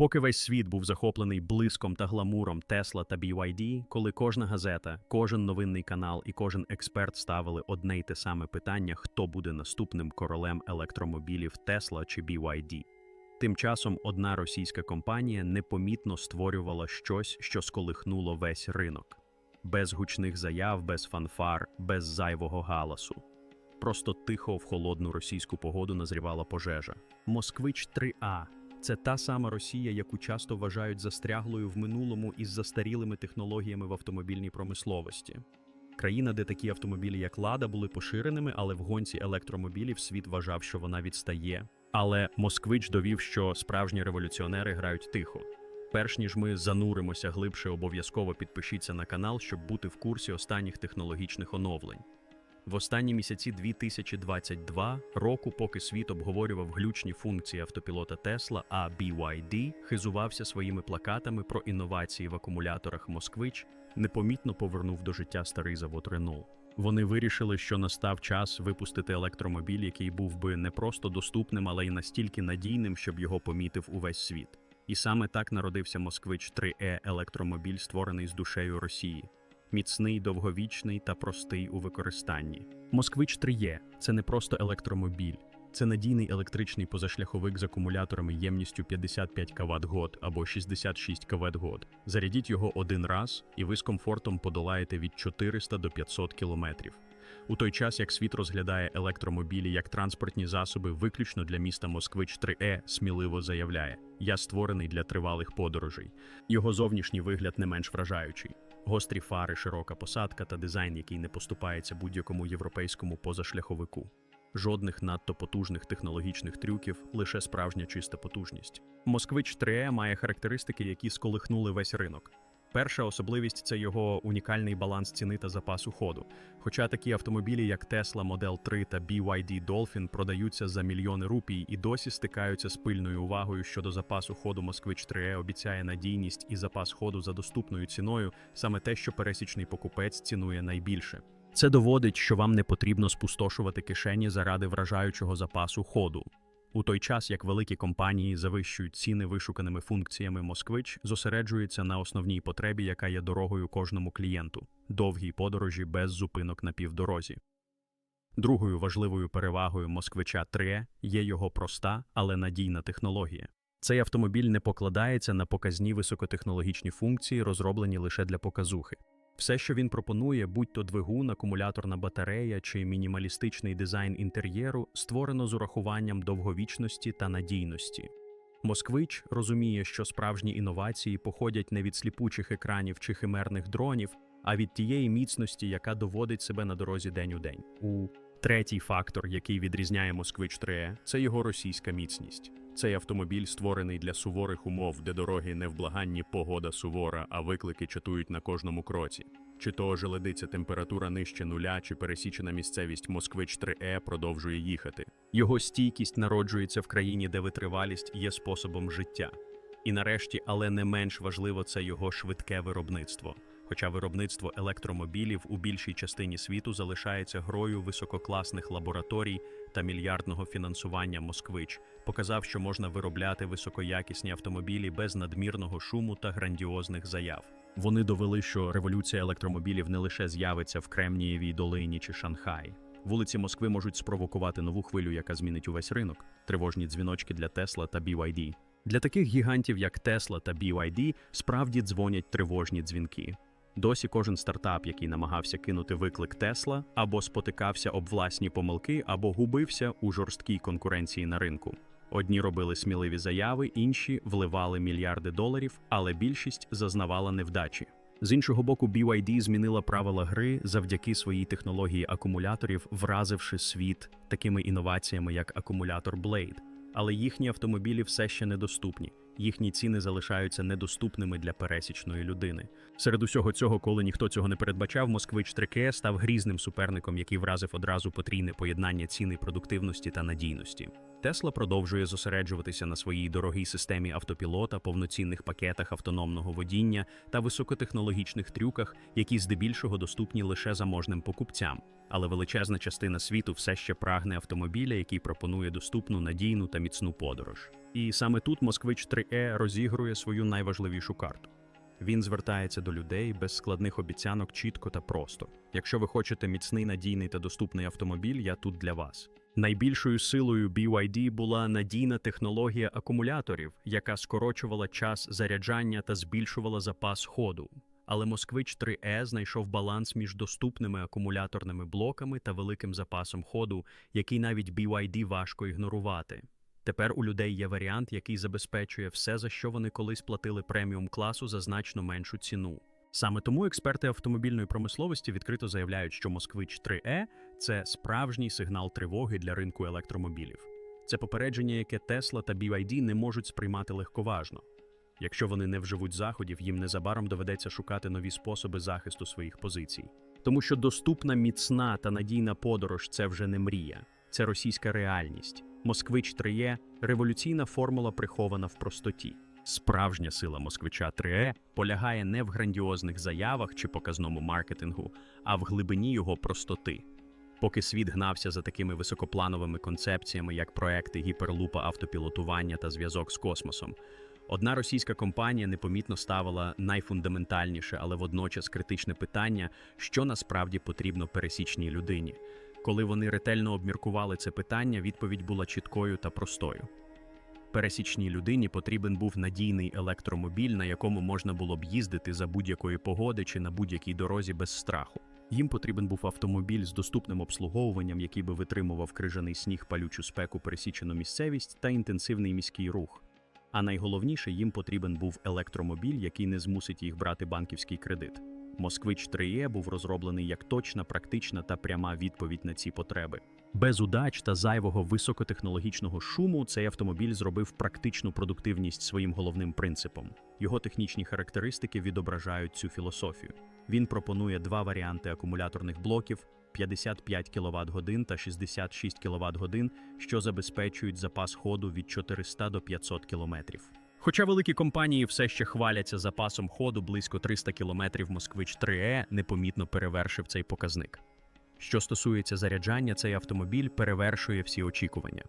Поки весь світ був захоплений блиском та гламуром Tesla та BYD, коли кожна газета, кожен новинний канал і кожен експерт ставили одне й те саме питання, хто буде наступним королем електромобілів Tesla чи BYD. Тим часом одна російська компанія непомітно створювала щось, що сколихнуло весь ринок. Без гучних заяв, без фанфар, без зайвого галасу. Просто тихо в холодну російську погоду назрівала пожежа. Москвич 3А це та сама Росія, яку часто вважають застряглою в минулому із застарілими технологіями в автомобільній промисловості. Країна, де такі автомобілі, як Лада, були поширеними, але в гонці електромобілів світ вважав, що вона відстає. Але Москвич довів, що справжні революціонери грають тихо. Перш ніж ми зануримося глибше, обов'язково підпишіться на канал, щоб бути в курсі останніх технологічних оновлень. В останні місяці 2022 року, поки світ обговорював глючні функції автопілота Tesla, а BYD хизувався своїми плакатами про інновації в акумуляторах Москвич, непомітно повернув до життя старий завод Renault. Вони вирішили, що настав час випустити електромобіль, який був би не просто доступним, але й настільки надійним, щоб його помітив увесь світ. І саме так народився Москвич 3E електромобіль, створений з душею Росії. Міцний, довговічний та простий у використанні. Москвич 3Е – це не просто електромобіль, це надійний електричний позашляховик з акумуляторами ємністю 55 кВт год або 66 кВт год. Зарядіть його один раз, і ви з комфортом подолаєте від 400 до 500 кілометрів. У той час, як світ розглядає електромобілі як транспортні засоби виключно для міста Москвич 3Е, сміливо заявляє: Я створений для тривалих подорожей. Його зовнішній вигляд не менш вражаючий. Гострі фари, широка посадка та дизайн, який не поступається будь-якому європейському позашляховику. Жодних надто потужних технологічних трюків, лише справжня чиста потужність. Москвич 3E має характеристики, які сколихнули весь ринок. Перша особливість це його унікальний баланс ціни та запасу ходу. Хоча такі автомобілі, як Tesla Model 3 та BYD Dolphin, продаються за мільйони рупій і досі стикаються з пильною увагою щодо запасу ходу Москвич 3E обіцяє надійність і запас ходу за доступною ціною, саме те, що пересічний покупець цінує найбільше. Це доводить, що вам не потрібно спустошувати кишені заради вражаючого запасу ходу. У той час, як великі компанії завищують ціни вишуканими функціями Москвич, зосереджується на основній потребі, яка є дорогою кожному клієнту довгій подорожі без зупинок на півдорозі. Другою важливою перевагою Москвича 3 є його проста, але надійна технологія. Цей автомобіль не покладається на показні високотехнологічні функції, розроблені лише для показухи. Все, що він пропонує, будь то двигун, акумуляторна батарея чи мінімалістичний дизайн інтер'єру, створено з урахуванням довговічності та надійності. Москвич розуміє, що справжні інновації походять не від сліпучих екранів чи химерних дронів, а від тієї міцності, яка доводить себе на дорозі день у день. У третій фактор, який відрізняє Москвич 3 це його російська міцність. Цей автомобіль створений для суворих умов, де дороги невблаганні погода сувора, а виклики чатують на кожному кроці. Чи то желедиться температура нижче нуля, чи пересічена місцевість Москвич 3Е продовжує їхати. Його стійкість народжується в країні, де витривалість є способом життя. І нарешті, але не менш важливо, це його швидке виробництво. Хоча виробництво електромобілів у більшій частині світу залишається грою висококласних лабораторій та мільярдного фінансування Москвич, показав, що можна виробляти високоякісні автомобілі без надмірного шуму та грандіозних заяв. Вони довели, що революція електромобілів не лише з'явиться в Кремнієвій долині чи Шанхаї. Вулиці Москви можуть спровокувати нову хвилю, яка змінить увесь ринок, тривожні дзвіночки для Tesla та BYD. Для таких гігантів, як Tesla та BYD, справді дзвонять тривожні дзвінки. Досі кожен стартап, який намагався кинути виклик Тесла, або спотикався об власні помилки, або губився у жорсткій конкуренції на ринку. Одні робили сміливі заяви, інші вливали мільярди доларів, але більшість зазнавала невдачі. З іншого боку, BYD змінила правила гри завдяки своїй технології акумуляторів, вразивши світ такими інноваціями, як акумулятор Blade. Але їхні автомобілі все ще недоступні. Їхні ціни залишаються недоступними для пересічної людини. Серед усього цього, коли ніхто цього не передбачав, Москвич 3 став грізним суперником, який вразив одразу потрійне поєднання ціни продуктивності та надійності. Тесла продовжує зосереджуватися на своїй дорогій системі автопілота, повноцінних пакетах автономного водіння та високотехнологічних трюках, які здебільшого доступні лише заможним покупцям. Але величезна частина світу все ще прагне автомобіля, який пропонує доступну, надійну та міцну подорож. І саме тут Москвич 3E розігрує свою найважливішу карту. Він звертається до людей без складних обіцянок чітко та просто. Якщо ви хочете міцний, надійний та доступний автомобіль, я тут для вас. Найбільшою силою BYD була надійна технологія акумуляторів, яка скорочувала час заряджання та збільшувала запас ходу. Але Москвич 3E знайшов баланс між доступними акумуляторними блоками та великим запасом ходу, який навіть BYD важко ігнорувати. Тепер у людей є варіант, який забезпечує все, за що вони колись платили преміум класу за значно меншу ціну. Саме тому експерти автомобільної промисловості відкрито заявляють, що Москвич 3E – це справжній сигнал тривоги для ринку електромобілів. Це попередження, яке Tesla та BYD не можуть сприймати легковажно. Якщо вони не вживуть заходів, їм незабаром доведеться шукати нові способи захисту своїх позицій. Тому що доступна, міцна та надійна подорож це вже не мрія, це російська реальність. Москвич 3Е – революційна формула прихована в простоті. Справжня сила москвича 3Е полягає не в грандіозних заявах чи показному маркетингу, а в глибині його простоти. Поки світ гнався за такими високоплановими концепціями, як проекти гіперлупа автопілотування та зв'язок з космосом, одна російська компанія непомітно ставила найфундаментальніше, але водночас критичне питання, що насправді потрібно пересічній людині. Коли вони ретельно обміркували це питання, відповідь була чіткою та простою. Пересічній людині потрібен був надійний електромобіль, на якому можна було б їздити за будь-якої погоди чи на будь-якій дорозі без страху. Їм потрібен був автомобіль з доступним обслуговуванням, який би витримував крижаний сніг, палючу спеку, пересічену місцевість та інтенсивний міський рух. А найголовніше їм потрібен був електромобіль, який не змусить їх брати банківський кредит. Москвич 3E був розроблений як точна, практична та пряма відповідь на ці потреби. Без удач та зайвого високотехнологічного шуму цей автомобіль зробив практичну продуктивність своїм головним принципом. Його технічні характеристики відображають цю філософію. Він пропонує два варіанти акумуляторних блоків: 55 кВт годин та 66 кВт годин, що забезпечують запас ходу від 400 до 500 км. Хоча великі компанії все ще хваляться запасом ходу близько 300 км, Москвич 3E непомітно перевершив цей показник. Що стосується заряджання, цей автомобіль перевершує всі очікування.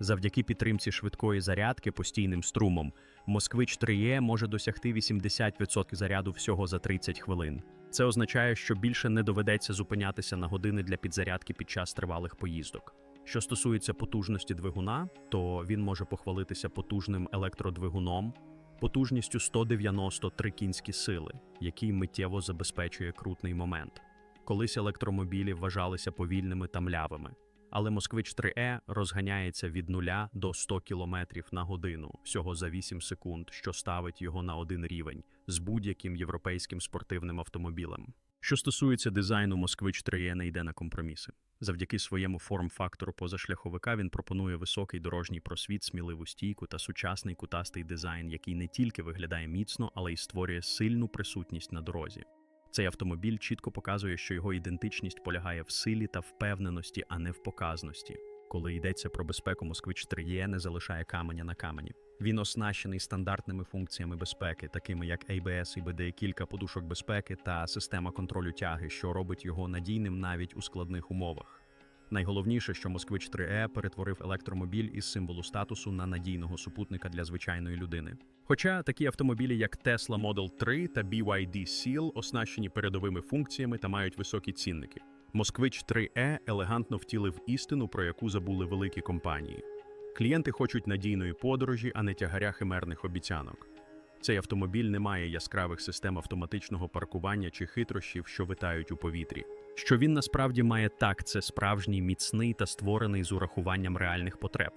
Завдяки підтримці швидкої зарядки постійним струмом, Москвич 3E може досягти 80% заряду всього за 30 хвилин. Це означає, що більше не доведеться зупинятися на години для підзарядки під час тривалих поїздок. Що стосується потужності двигуна, то він може похвалитися потужним електродвигуном, потужністю 193 кінські сили, який миттєво забезпечує крутний момент. Колись електромобілі вважалися повільними та млявими, але Москвич 3E розганяється від 0 до 100 км на годину всього за 8 секунд, що ставить його на один рівень з будь-яким європейським спортивним автомобілем. Що стосується дизайну, Москвич 3Е не йде на компроміси. Завдяки своєму форм-фактору позашляховика він пропонує високий дорожній просвіт, сміливу стійку та сучасний кутастий дизайн, який не тільки виглядає міцно, але й створює сильну присутність на дорозі. Цей автомобіль чітко показує, що його ідентичність полягає в силі та впевненості, а не в показності. Коли йдеться про безпеку, Москвич 3E не залишає каменя на камені. Він оснащений стандартними функціями безпеки, такими як ABS, ІБД, кілька подушок безпеки та система контролю тяги, що робить його надійним навіть у складних умовах. Найголовніше, що Москвич 3E перетворив електромобіль із символу статусу на надійного супутника для звичайної людини. Хоча такі автомобілі, як Tesla Model 3 та BYD Seal, оснащені передовими функціями та мають високі цінники. Москвич 3E елегантно втілив істину, про яку забули великі компанії. Клієнти хочуть надійної подорожі, а не тягаря химерних обіцянок. Цей автомобіль не має яскравих систем автоматичного паркування чи хитрощів, що витають у повітрі. Що він насправді має так, це справжній міцний та створений з урахуванням реальних потреб.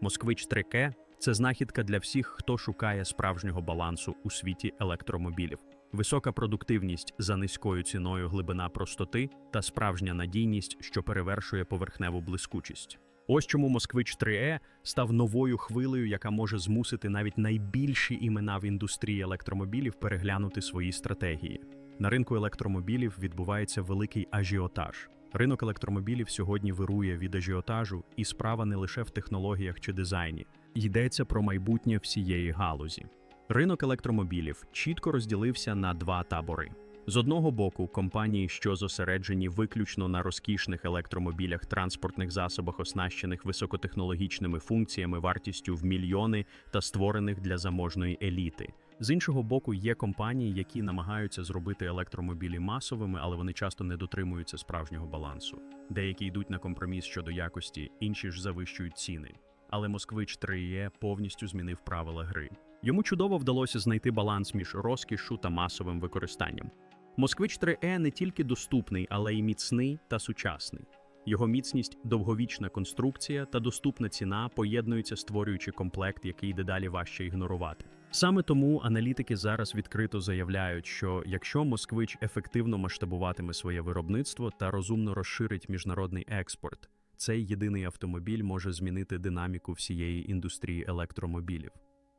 Москвич 3К – це знахідка для всіх, хто шукає справжнього балансу у світі електромобілів. Висока продуктивність за низькою ціною глибина простоти та справжня надійність, що перевершує поверхневу блискучість. Ось чому Москвич 3E став новою хвилею, яка може змусити навіть найбільші імена в індустрії електромобілів переглянути свої стратегії. На ринку електромобілів відбувається великий ажіотаж. Ринок електромобілів сьогодні вирує від ажіотажу, і справа не лише в технологіях чи дизайні. Йдеться про майбутнє всієї галузі. Ринок електромобілів чітко розділився на два табори. З одного боку, компанії, що зосереджені виключно на розкішних електромобілях, транспортних засобах, оснащених високотехнологічними функціями вартістю в мільйони та створених для заможної еліти. З іншого боку, є компанії, які намагаються зробити електромобілі масовими, але вони часто не дотримуються справжнього балансу. Деякі йдуть на компроміс щодо якості, інші ж завищують ціни. Але Москвич 3E повністю змінив правила гри. Йому чудово вдалося знайти баланс між розкішу та масовим використанням. Москвич 3E не тільки доступний, але й міцний та сучасний. Його міцність, довговічна конструкція та доступна ціна поєднуються, створюючи комплект, який дедалі важче ігнорувати. Саме тому аналітики зараз відкрито заявляють, що якщо Москвич ефективно масштабуватиме своє виробництво та розумно розширить міжнародний експорт, цей єдиний автомобіль може змінити динаміку всієї індустрії електромобілів.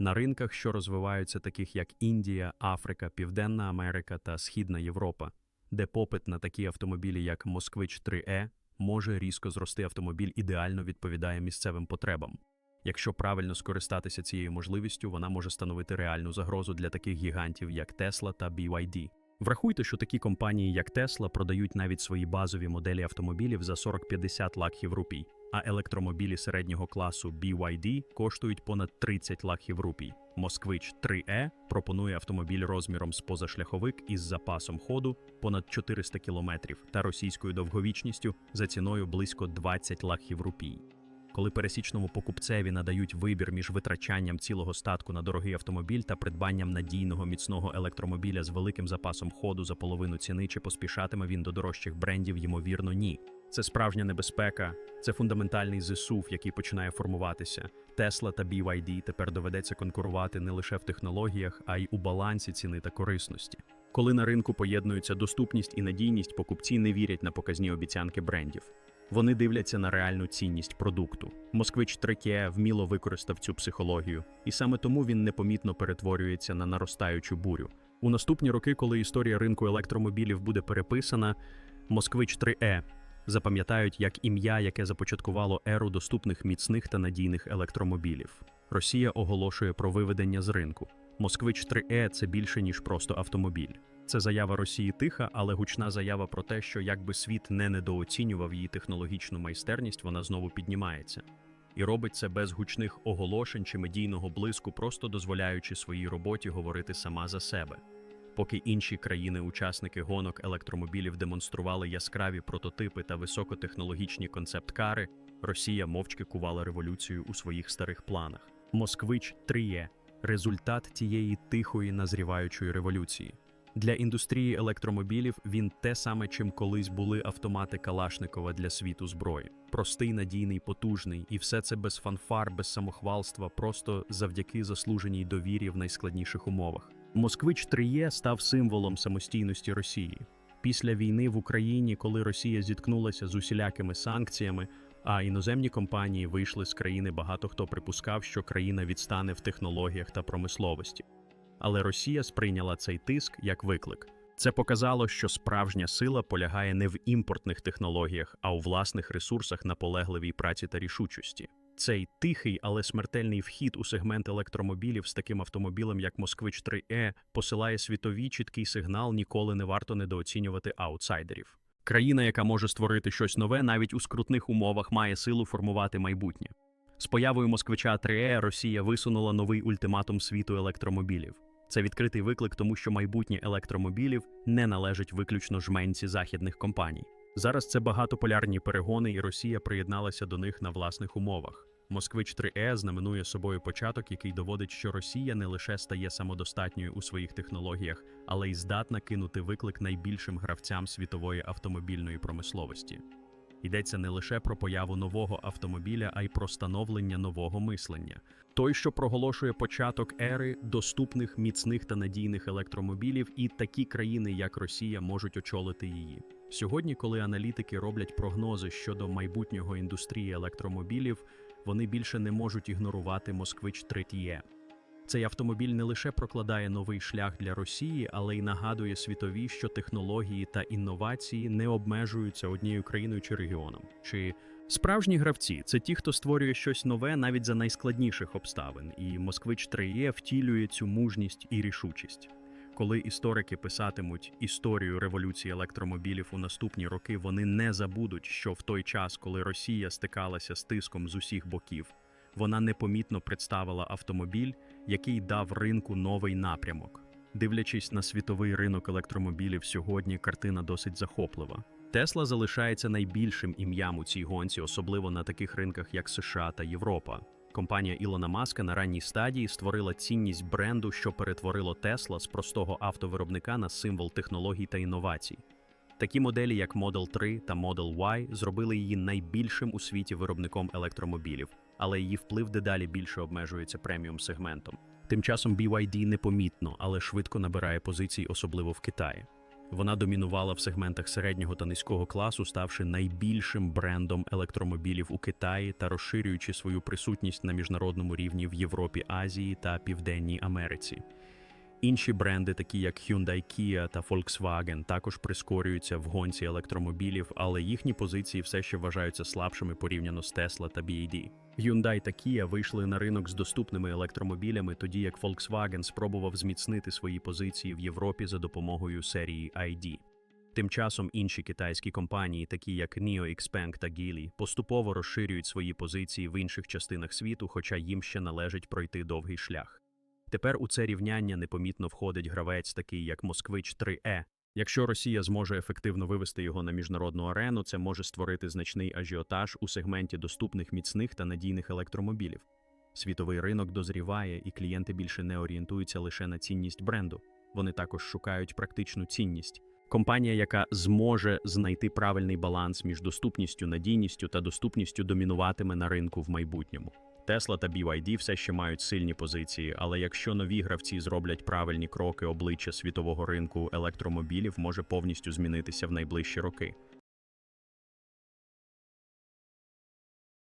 На ринках, що розвиваються, таких як Індія, Африка, Південна Америка та Східна Європа, де попит на такі автомобілі, як Москвич 3E, може різко зрости автомобіль ідеально відповідає місцевим потребам. Якщо правильно скористатися цією можливістю, вона може становити реальну загрозу для таких гігантів, як Tesla та BYD. Врахуйте, що такі компанії, як Tesla, продають навіть свої базові моделі автомобілів за 40-50 лакхів рупій, а електромобілі середнього класу BYD коштують понад 30 лакхів рупій. Москвич 3E пропонує автомобіль розміром з позашляховик із запасом ходу понад 400 км та російською довговічністю за ціною близько 20 лакхів рупій. Коли пересічному покупцеві надають вибір між витрачанням цілого статку на дорогий автомобіль та придбанням надійного міцного електромобіля з великим запасом ходу за половину ціни, чи поспішатиме він до дорожчих брендів, ймовірно, ні. Це справжня небезпека, це фундаментальний зисув, який починає формуватися. Tesla та BYD тепер доведеться конкурувати не лише в технологіях, а й у балансі ціни та корисності. Коли на ринку поєднуються доступність і надійність, покупці не вірять на показні обіцянки брендів. Вони дивляться на реальну цінність продукту. Москвич Треке вміло використав цю психологію, і саме тому він непомітно перетворюється на наростаючу бурю. У наступні роки, коли історія ринку електромобілів буде переписана, Москвич 3E запам'ятають як ім'я, яке започаткувало еру доступних міцних та надійних електромобілів. Росія оголошує про виведення з ринку. Москвич 3E – це більше ніж просто автомобіль. Це заява Росії тиха, але гучна заява про те, що якби світ не недооцінював її технологічну майстерність, вона знову піднімається. І робить це без гучних оголошень чи медійного блиску, просто дозволяючи своїй роботі говорити сама за себе. Поки інші країни-учасники гонок електромобілів демонстрували яскраві прототипи та високотехнологічні концепт-кари, Росія мовчки кувала революцію у своїх старих планах. Москвич 3 результат тієї тихої назріваючої революції. Для індустрії електромобілів він те саме, чим колись були автомати Калашникова для світу зброї. Простий, надійний, потужний, і все це без фанфар, без самохвалства, просто завдяки заслуженій довірі в найскладніших умовах. Москвич 3 став символом самостійності Росії. Після війни в Україні, коли Росія зіткнулася з усілякими санкціями, а іноземні компанії вийшли з країни, багато хто припускав, що країна відстане в технологіях та промисловості. Але Росія сприйняла цей тиск як виклик. Це показало, що справжня сила полягає не в імпортних технологіях, а у власних ресурсах наполегливій праці та рішучості. Цей тихий, але смертельний вхід у сегмент електромобілів з таким автомобілем, як Москвич 3E, посилає світовій чіткий сигнал ніколи не варто недооцінювати аутсайдерів. Країна, яка може створити щось нове, навіть у скрутних умовах, має силу формувати майбутнє. З появою Москвича 3E Росія висунула новий ультиматум світу електромобілів. Це відкритий виклик, тому що майбутнє електромобілів не належить виключно жменці західних компаній. Зараз це багатополярні перегони, і Росія приєдналася до них на власних умовах. Москвич 3E знаменує собою початок, який доводить, що Росія не лише стає самодостатньою у своїх технологіях, але й здатна кинути виклик найбільшим гравцям світової автомобільної промисловості. Йдеться не лише про появу нового автомобіля, а й про становлення нового мислення. Той, що проголошує початок ери доступних, міцних та надійних електромобілів, і такі країни, як Росія, можуть очолити її. Сьогодні, коли аналітики роблять прогнози щодо майбутнього індустрії електромобілів, вони більше не можуть ігнорувати Москвич 3 Е. Цей автомобіль не лише прокладає новий шлях для Росії, але й нагадує світові, що технології та інновації не обмежуються однією країною чи регіоном. Чи справжні гравці це ті, хто створює щось нове навіть за найскладніших обставин, і Москвич 3Е втілює цю мужність і рішучість. Коли історики писатимуть історію революції електромобілів у наступні роки, вони не забудуть, що в той час, коли Росія стикалася з тиском з усіх боків, вона непомітно представила автомобіль, який дав ринку новий напрямок. Дивлячись на світовий ринок електромобілів сьогодні, картина досить захоплива. Тесла залишається найбільшим ім'ям у цій гонці, особливо на таких ринках, як США та Європа. Компанія Ілона Маска на ранній стадії створила цінність бренду, що перетворило Тесла з простого автовиробника на символ технологій та інновацій. Такі моделі, як Model 3 та Model Y, зробили її найбільшим у світі виробником електромобілів, але її вплив дедалі більше обмежується преміум сегментом. Тим часом BYD непомітно, але швидко набирає позицій, особливо в Китаї. Вона домінувала в сегментах середнього та низького класу, ставши найбільшим брендом електромобілів у Китаї та розширюючи свою присутність на міжнародному рівні в Європі, Азії та Південній Америці. Інші бренди, такі як Hyundai Kia та Volkswagen, також прискорюються в гонці електромобілів, але їхні позиції все ще вважаються слабшими порівняно з Tesla та BYD. Hyundai та Kia вийшли на ринок з доступними електромобілями, тоді як Volkswagen спробував зміцнити свої позиції в Європі за допомогою серії ID. Тим часом інші китайські компанії, такі як NIO, Xpeng та Geely, поступово розширюють свої позиції в інших частинах світу, хоча їм ще належить пройти довгий шлях. Тепер у це рівняння непомітно входить гравець, такий як Москвич 3Е. Якщо Росія зможе ефективно вивести його на міжнародну арену, це може створити значний ажіотаж у сегменті доступних міцних та надійних електромобілів. Світовий ринок дозріває, і клієнти більше не орієнтуються лише на цінність бренду. Вони також шукають практичну цінність. Компанія, яка зможе знайти правильний баланс між доступністю, надійністю та доступністю домінуватиме на ринку в майбутньому. Tesla та BYD все ще мають сильні позиції, але якщо нові гравці зроблять правильні кроки, обличчя світового ринку електромобілів може повністю змінитися в найближчі роки.